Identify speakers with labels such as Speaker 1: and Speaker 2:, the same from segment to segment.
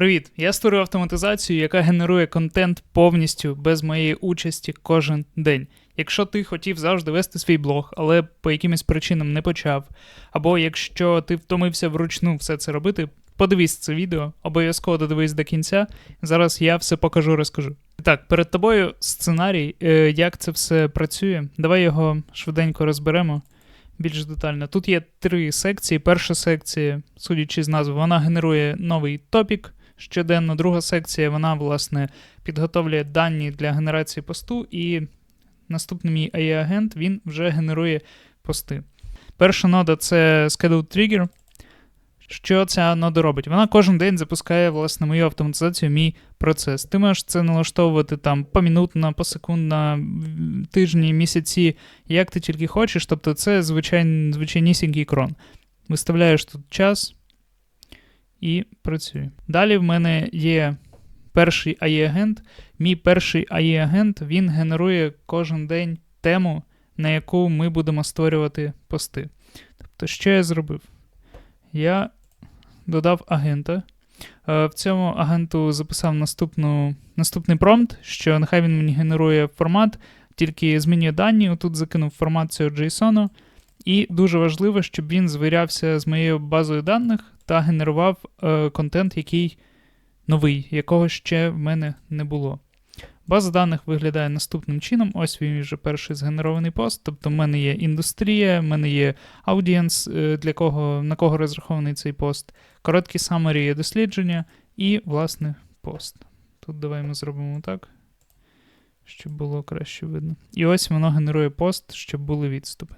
Speaker 1: Привіт! Я створив автоматизацію, яка генерує контент повністю без моєї участі кожен день. Якщо ти хотів завжди вести свій блог, але по якимось причинам не почав, або якщо ти втомився вручну все це робити, подивись це відео, обов'язково додивись до кінця. Зараз я все покажу, розкажу. Так, перед тобою сценарій, е, як це все працює. Давай його швиденько розберемо більш детально. Тут є три секції. Перша секція, судячи з назви, вона генерує новий топік щоденно. Друга секція, вона, власне, підготовлює дані для генерації посту, і наступний мій AI-агент він вже генерує пости. Перша нода це Schedule Trigger. Що ця нода робить? Вона кожен день запускає власне мою автоматизацію, мій процес. Ти можеш це налаштовувати там помінутно, посекундно, тижні, місяці, як ти тільки хочеш. Тобто це звичайний, звичайнісінький крон. Виставляєш тут час і працює. Далі в мене є перший AI-агент. Мій перший AI-агент він генерує кожен день тему, на яку ми будемо створювати пости. Тобто, що я зробив? Я додав агента. Е, В цьому агенту записав наступну, наступний промпт, що нехай він мені генерує формат, тільки змінює дані. Отут закинув формат цього JSON. І дуже важливо, щоб він звірявся з моєю базою даних та генерував е, контент, який новий, якого ще в мене не було. База даних виглядає наступним чином. Ось він вже перший згенерований пост. Тобто в мене є індустрія, в мене є аудієнс, е, для кого, на кого розрахований цей пост, короткі самері є дослідження і, власне, пост. Тут давай ми зробимо так, щоб було краще видно. І ось воно генерує пост, щоб були відступи.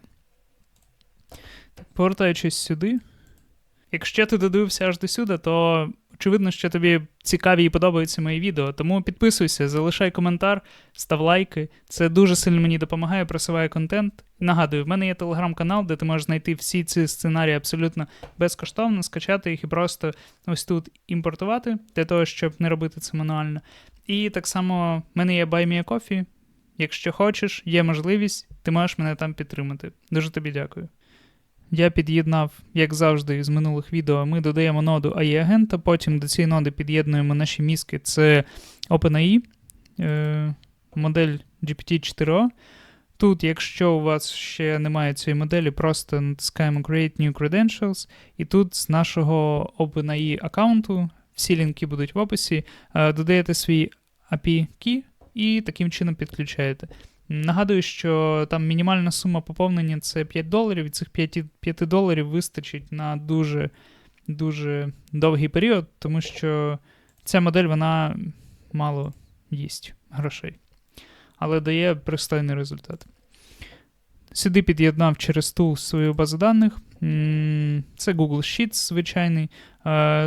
Speaker 1: Так, повертаючись сюди. Якщо ти додивився аж до сюди, то очевидно, що тобі цікаві і подобаються мої відео. Тому підписуйся, залишай коментар, став лайки. Це дуже сильно мені допомагає, просуває контент. Нагадую, в мене є телеграм-канал, де ти можеш знайти всі ці сценарії абсолютно безкоштовно, скачати їх і просто ось тут імпортувати, для того, щоб не робити це мануально. І так само в мене є Buy Me a Coffee. Якщо хочеш, є можливість, ти можеш мене там підтримати. Дуже тобі дякую. Я під'єднав, як завжди, з минулих відео, ми додаємо ноду AI-агента, потім до цієї ноди під'єднуємо наші мізки. Це OpenAI, е, модель GPT-4o. Тут, якщо у вас ще немає цієї моделі, просто натискаємо Create New Credentials, і тут з нашого OpenAI аккаунту, всі лінки будуть в описі, е, додаєте свій API key і таким чином підключаєте. Нагадую, що там мінімальна сума поповнення це 5 доларів, і цих 5 5 доларів вистачить на дуже дуже довгий період, тому що ця модель вона мало їсть грошей, але дає пристойний результат. Сюди під'єднав через ту свою базу даних. Це Google Sheets звичайний.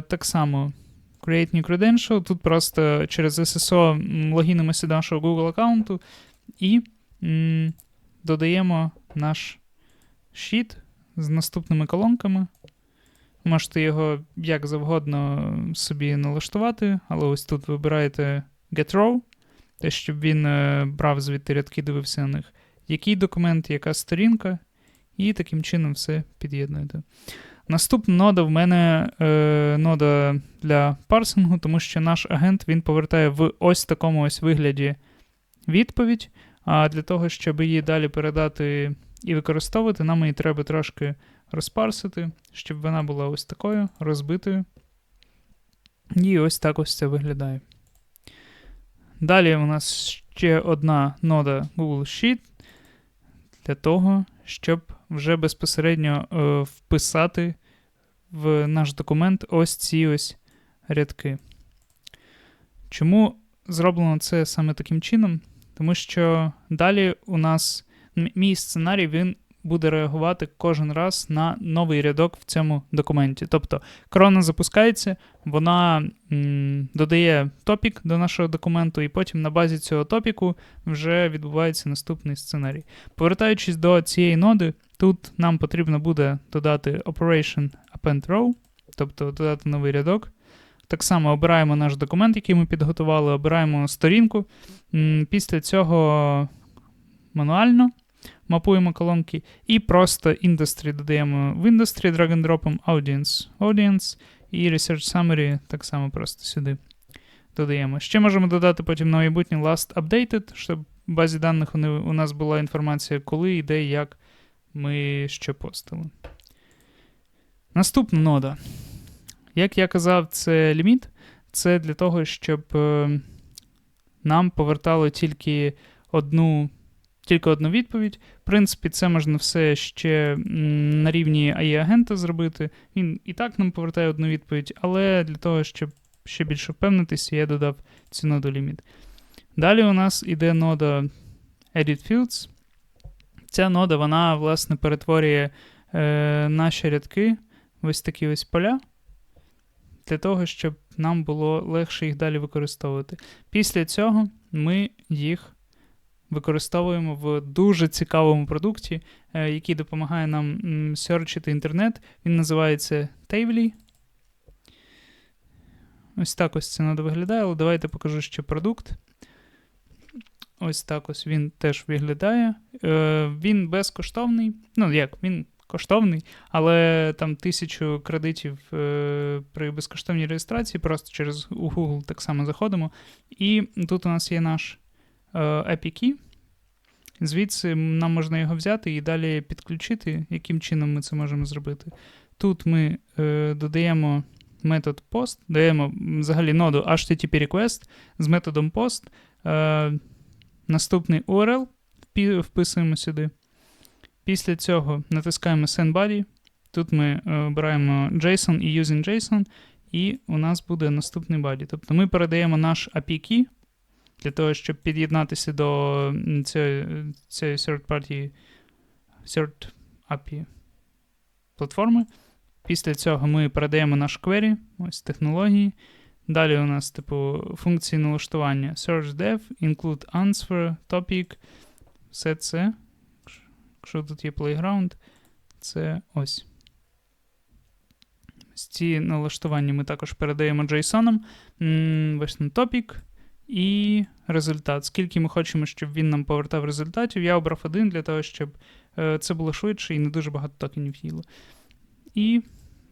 Speaker 1: Так само Create New Credential. Тут просто через SSO логінимося до нашого Google аккаунту і додаємо наш щит з наступними колонками. Можете його як завгодно собі налаштувати, але ось тут вибираєте Get Row, те, щоб він е, брав звідти рядки, дивився на них, який документ, яка сторінка, і таким чином все під'єднуєте. Наступна нода в мене е, нода для парсингу, тому що наш агент він повертає в ось такому ось вигляді відповідь. А для того, щоб її далі передати і використовувати, нам її треба трошки розпарсити, щоб вона була ось такою розбитою. І ось так ось це виглядає. Далі у нас ще одна нода Google Sheet для того, щоб вже безпосередньо е, вписати в наш документ ось ці ось рядки. Чому зроблено це саме таким чином? Тому що далі у нас мій сценарій він буде реагувати кожен раз на новий рядок в цьому документі. Тобто крона запускається, вона м, додає топік до нашого документу, і потім на базі цього топіку вже відбувається наступний сценарій. Повертаючись до цієї ноди, тут нам потрібно буде додати Operation Append Row, тобто додати новий рядок. Так само обираємо наш документ, який ми підготували, обираємо сторінку. Після цього мануально мапуємо колонки і просто industry додаємо в industry, drag and дропом audience, audience, І Research Summary так само просто сюди додаємо. Ще можемо додати потім на майбутнє last updated, щоб в базі даних у нас була інформація, коли і де, як ми що постили. Наступна нода. Як я казав, це ліміт. Це для того, щоб е, нам повертало тільки одну, тільки одну відповідь. В принципі, це можна все ще на рівні AI-агента зробити. Він і так нам повертає одну відповідь, але для того, щоб ще більше впевнитися, я додав цю ноду ліміт. Далі у нас іде нода Edit Fields. Ця нода, вона, власне, перетворює е, наші рядки ось такі ось поля, для того, щоб нам було легше їх далі використовувати. Після цього ми їх використовуємо в дуже цікавому продукті, е, який допомагає нам серчити інтернет. Він називається Tavely. Ось так ось це нода виглядає, але давайте покажу ще продукт. Ось так ось він теж виглядає. Е, він безкоштовний. Ну, як, він коштовний, але там тисячу кредитів е, при безкоштовній реєстрації, просто через Google так само заходимо. І тут у нас є наш е, API Key. Звідси нам можна його взяти і далі підключити, яким чином ми це можемо зробити. Тут ми е, додаємо метод post, даємо взагалі ноду HTTP request з методом post. Е, наступний URL вписуємо сюди. Після цього натискаємо Send Body. Тут ми е, обираємо JSON і Using JSON, і у нас буде наступний body. Тобто ми передаємо наш API key для того, щоб під'єднатися до цієї, цієї third-party third API платформи. Після цього ми передаємо наш query, ось технології. Далі у нас, типу, функції налаштування search dev, include answer, topic, все це. Якщо тут є playground, це ось. Ці налаштування ми також передаємо JSON. М, Ось на topic і результат. Скільки ми хочемо, щоб він нам повертав результатів. Я обрав один для того, щоб е, це було швидше і не дуже багато токенів їло. І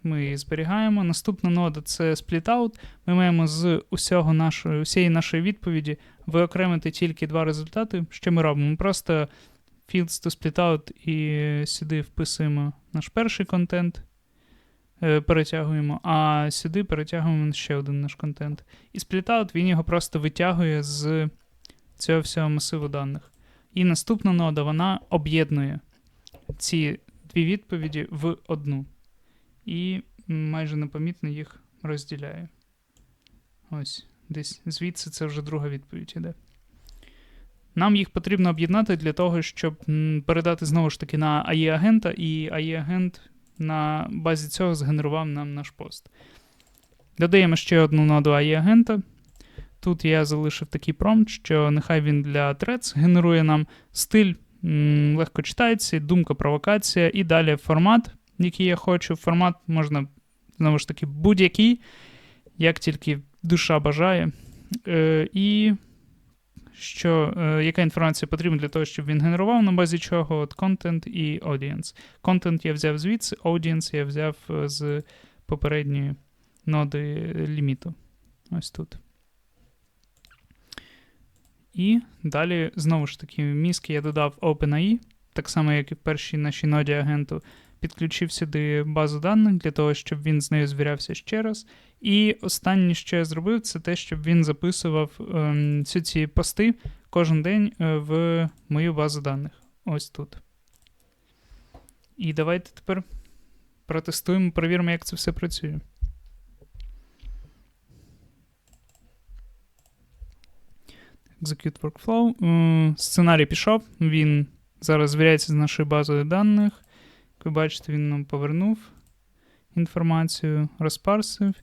Speaker 1: ми зберігаємо. Наступна нода це splitout. Ми маємо з усього нашої, усієї нашої відповіді виокремити тільки два результати. Що ми робимо? Ми просто fields to splitout і сюди вписуємо наш перший контент, е, перетягуємо, а сюди перетягуємо ще один наш контент. І splitout він його просто витягує з цього всього масиву даних. І наступна нода вона об'єднує ці дві відповіді в одну. І майже непомітно їх розділяє. Ось, десь звідси це вже друга відповідь іде. Нам їх потрібно об'єднати для того, щоб передати знову ж таки на AI-агента, і AI-агент на базі цього згенерував нам наш пост. Додаємо ще одну ноду AI-агента. Тут я залишив такий промпт, що нехай він для Threads генерує нам стиль, м, легко читається, думка, провокація, і далі формат, який я хочу. Формат можна, знову ж таки, будь-який, як тільки душа бажає. Е, і що, е, яка інформація потрібна для того, щоб він генерував, на базі чого от content і audience. Content я взяв звідси, audience я взяв е, з попередньої ноди ліміту. Ось тут. І далі, знову ж таки, в мізки я додав OpenAI, так само, як і в першій нашій ноді агенту. Підключив сюди базу даних для того, щоб він з нею звірявся ще раз. І останнє, що я зробив, це те, щоб він записував ем, всі ці пости кожен день е, в мою базу даних. Ось тут. І давайте тепер протестуємо, перевіримо, як це все працює. Execute workflow. Е, Сценарій пішов. Він зараз звіряється з нашою базою даних. Ви бачите, він нам повернув інформацію, розпарсив.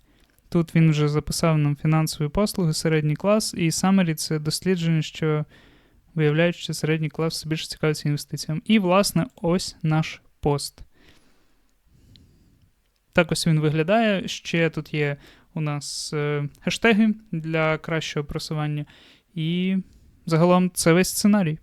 Speaker 1: Тут він вже записав нам фінансові послуги, середній клас, і summary — це дослідження, що виявляють, що середній клас все більше цікавиться інвестиціями. І, власне, ось наш пост. Так ось він виглядає. Ще тут є у нас е, хештеги для кращого просування. І загалом це весь сценарій.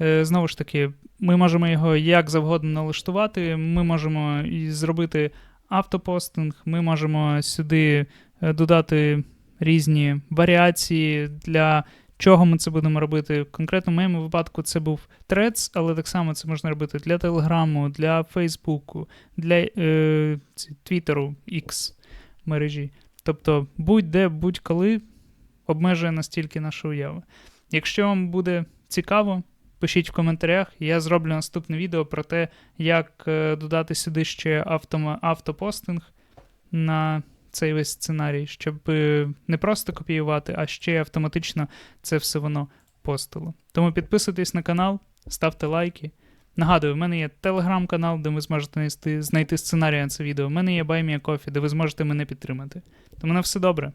Speaker 1: Е, знову ж таки, ми можемо його як завгодно налаштувати. Ми можемо і зробити автопостинг. Ми можемо сюди е, додати різні варіації для чого ми це будемо робити. Конкретно в моєму випадку це був Threads, але так само це можна робити для Телеграму, для Фейсбуку, для е, Твіттеру, X мережі. Тобто будь-де, будь-коли обмежує настільки нашу уяву. Якщо вам буде цікаво, пишіть в коментарях. Я зроблю наступне відео про те, як е, додати сюди ще автома- автопостинг на цей весь сценарій, щоб е, не просто копіювати, а ще автоматично це все воно постило. Тому підписуйтесь на канал, ставте лайки. Нагадую, в мене є телеграм-канал, де ви зможете знайти, сценарій на це відео. У мене є BuyMeACoffee, де ви зможете мене підтримати. Тому на все добре.